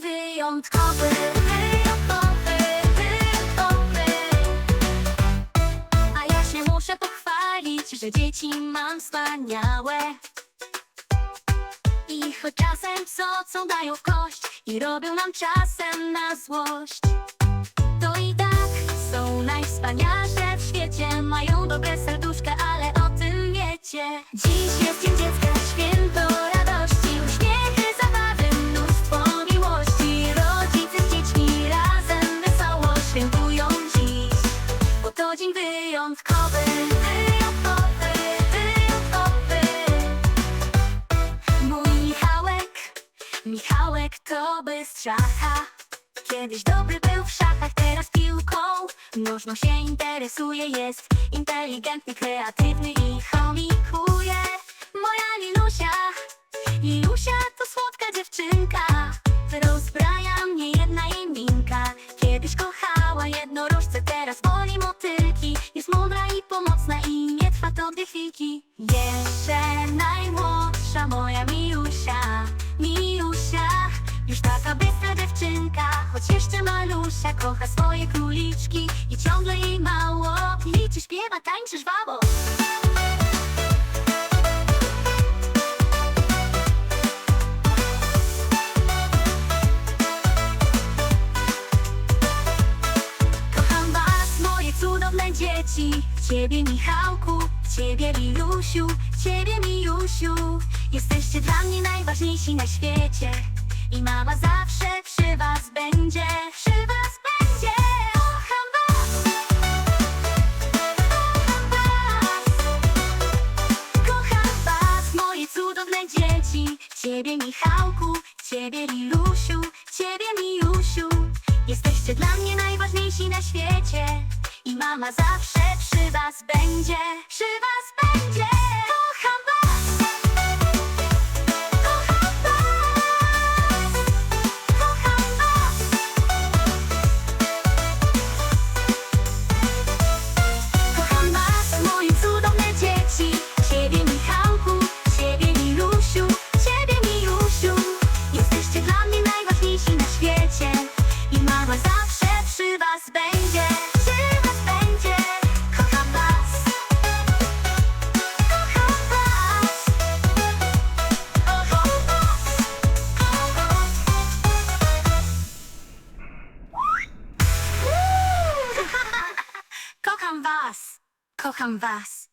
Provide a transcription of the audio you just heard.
wyjątkowy Wyjątkowy, wyjątkowy A ja się muszę pochwalić, że dzieci mam wspaniałe. I choć czasem socą dają w kość I robią nam czasem na złość. To i tak są najwspanialsze w świecie. Mają dobre serduszka, ale o tym wiecie. Dziś jest dzień dziecka dzień wyjątkowy. Wyjątkowy, wyjątkowy. Mój Michałek, Michałek to bystrzacha Kiedyś dobry był w szachach, teraz piłką Nożną się interesuje, jest inteligentny, kreatywny i chomikuje. Moja Lilusia, Lilusia to słodka dziewczynka. Rozbraja mnie jedna jej minka Kiedyś kochała jednorożce, teraz woli chwilki Jeszcze najmłodsza moja Milusia, Milusia Już taka bystra dziewczynka, choć jeszcze malusia Kocha swoje króliczki. I ciągle jej mało. Liczy, śpiewa, tańczy żwawo dzieci Ciebie Michałku, Ciebie Lilusiu Ciebie Milusiu Jesteście dla mnie najważniejsi na świecie. I mama zawsze przy was będzie Przy was będzie. Kocham was. Kocham was, moje cudowne dzieci. Ciebie Michałku, Ciebie Lilusiu Ciebie Milusiu Jesteście dla mnie najważniejsi na świecie I mama zawsze przy was będzie Przy was będzie. Kocham was. Kocham was. Kocham was. Kocham was, moje cudowne dzieci. Ciebie Michałku, Ciebie Milusiu Ciebie Milusiu Jesteście dla mnie najważniejsi na świecie. I mama zawsze przy was będzie was. Kocham was